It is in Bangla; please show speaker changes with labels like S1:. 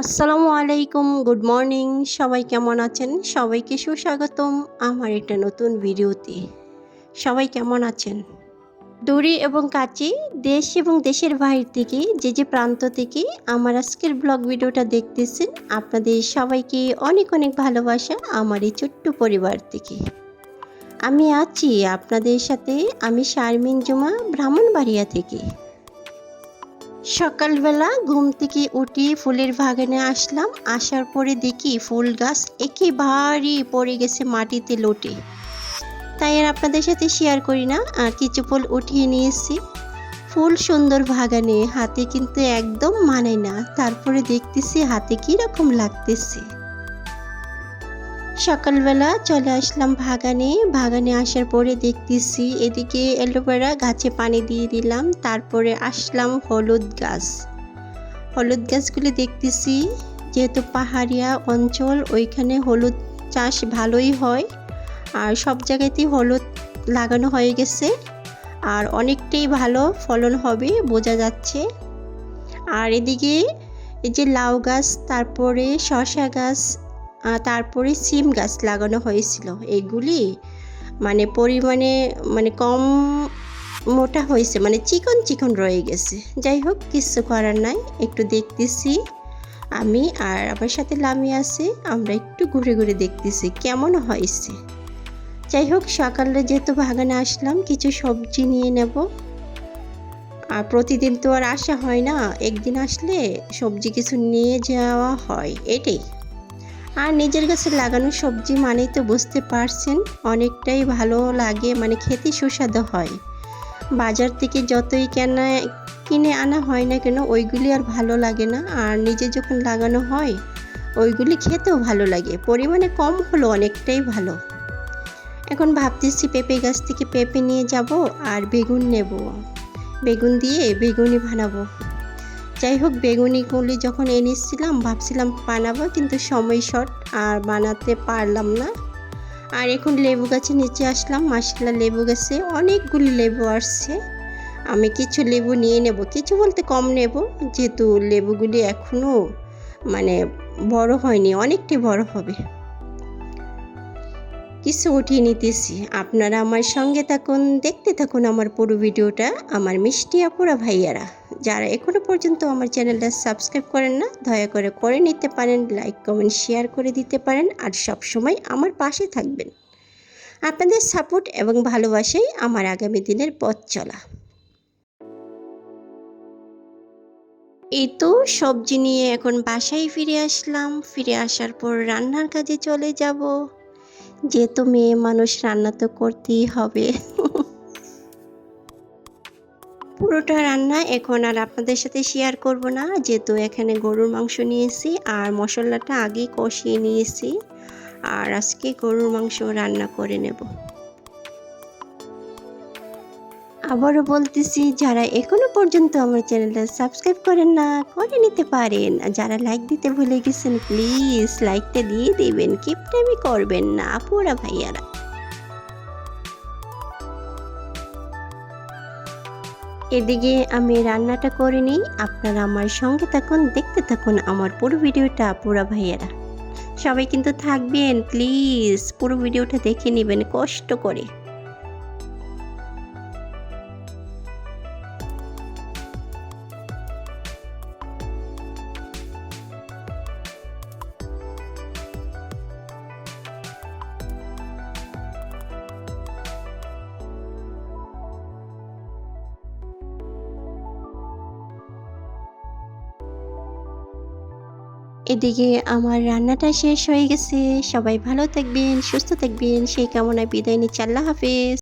S1: আসসালামু আলাইকুম, গুড মর্নিং। সবাই কেমন আছেন? সবাইকে সুস্বাগতম আমার একটা নতুন ভিডিওতে। সবাই কেমন আছেন? দূরে এবং কাছে দেশ এবং দেশের বাইরে থেকে, যে যে প্রান্ত থেকে আমার আজকের ব্লগ ভিডিওটা দেখতেছেন, আপনাদের সবাইকে অনেক অনেক ভালোবাসা আমার এই ছোট্ট পরিবার থেকে। আমি আছি আপনাদের সাথে, আমি শারমিন জুমা, ব্রাহ্মণবাড়িয়া থেকে। সকালবেলা ঘুম থেকে উঠি ফুলের বাগানে আসলাম। আসার পরে দেখি ফুল গাছ একেবারেই পড়ে গেছে মাটিতে লোটে। তাই আর আপনাদের সাথে শেয়ার করি না, আর কিছু ফুল উঠিয়ে নিয়েছি। ফুল সুন্দর বাগানে, হাতে কিন্তু একদম মানে না। তারপরে দেখতেছি হাতে কীরকম লাগতেছে। সকালবেলা চলে আসলাম বাগানে। বাগানে আসার পরে দেখতেছি এদিকে এলোভেরা গাছে পানি দিয়ে দিলাম, তারপরে আসলাম হলুদ গাছ। হলুদ গাছগুলি দেখতেছি, যেহেতু পাহাড়িয়া অঞ্চল, ওইখানে হলুদ চাষ ভালোই হয়। আর সব জায়গাতেই হলুদ লাগানো হয়ে গেছে। আর অনেকটাই ভালো ফলন হবে, বোঝা যাচ্ছে। আর এদিকে এই যে লাউ গাছ, তারপরে শশা গাছ তারপরে সিম গাছ লাগানো হয়েছিল। এগুলি মানে পরিমাণে মানে কম মোটা হয়েছে মানে চিকন চিকন রয়ে গেছে। যাই হোক, কিছু করার নাই, একটু দেখতেছি আমি আর আমার সাথে লামি আছে, আমরা একটু ঘুরে ঘুরে দেখতেছি, কেমন হয়েছে। যাই হোক, সকালে যেহেতু বাগানে আসলাম, কিছু সবজি নিয়ে নেব। আর প্রতিদিন তো আর আসা হয় না, একদিন আসলে সবজি কিছু নিয়ে যাওয়া হয়, এটাই। আর নিজের কাছে লাগানো সবজি মানেই তো বুঝতে পারছেন, অনেকটাই ভালো লাগে মানে খেতে সুস্বাদু হয়। বাজার থেকে যতই কেনা, কিনে আনা হয় না কেন, ওইগুলি আর ভালো লাগে না। আর নিজে যখন লাগানো হয়, ওইগুলি খেতেও ভালো লাগে। পরিমাণে কম হলো, অনেকটাই ভালো। এখন ভাবতেছি পেঁপে গাছ থেকে পেঁপে নিয়ে যাব আর বেগুন নেব। বেগুন দিয়ে বেগুনি বানাবো। যাই হোক বেগুনিগুলি যখন এনেছিলাম, ভাবছিলাম বানাবো, কিন্তু সময় শর্ট, আর বানাতে পারলাম না। আর এখন লেবু গাছে নিচে আসলাম মাসিলা লেবু গাছে অনেকগুলি লেবু আসছে। আমি কিছু লেবু নিয়ে নেব, কিছু বলতে কম নেব, যেহেতু লেবুগুলি এখনও মানে বড় হয়নি অনেকটাই বড় হবে। কিছু উঠিয়ে নিতেছি, আপনারা আমার সঙ্গে থাকুন, দেখতে থাকুন আমার পুরো ভিডিওটা, আমার মিষ্টি আপুরা ভাইয়ারা। যারা এখনও পর্যন্ত আমার চ্যানেলটা সাবস্ক্রাইব করেন না, দয়া করে করে নিতে পারেন, লাইক, কমেন্ট, শেয়ার করে দিতে পারেন আর সব সময় আমার পাশে থাকবেন। আপনাদের সাপোর্ট এবং ভালোবাসাই আমার আগামী দিনের পথ চলা। এই তো সবজি নিয়ে এখন বাসায় ফিরে আসলাম। ফিরে আসার পর রান্নার কাজে চলে যাব। যেহেতু মেয়ে মানুষ রান্না তো করতেই হবে। পুরোটা রান্না এখন আর আপনাদের সাথে শেয়ার করব না। যেহেতু এখানে গরুর মাংস নিয়েছি আর মশলাটা আগেই কষিয়ে নিয়েছি। আর আজকে গরুর মাংস রান্না করে নেব। আবারও বলতেছি, যারা এখনও পর্যন্ত আমার চ্যানেলটা সাবস্ক্রাইব করেন না, করে নিতে পারেন। যারা লাইক দিতে ভুলে গেছেন প্লিজ লাইকটা দিয়ে দিবেন। কিপটামি করবেন না আপুরা ভাইয়ারা। এদিকে আমি রান্নাটা করে নিই। আপনারা আমার সঙ্গে থাকুন, দেখতে থাকুন আমার পুরো ভিডিওটা, পুরা ভাইয়েরা। সবাই কিন্তু থাকবেন প্লিজ পুরো ভিডিওটা দেখে নেবেন কষ্ট করে। এদিকে আমার রান্নাটা শেষ হয়ে গেছে। সবাই ভালো থাকবেন, সুস্থ থাকবেন। সেই কামনায় বিদায় নিচ্ছি। আল্লাহ হাফেজ।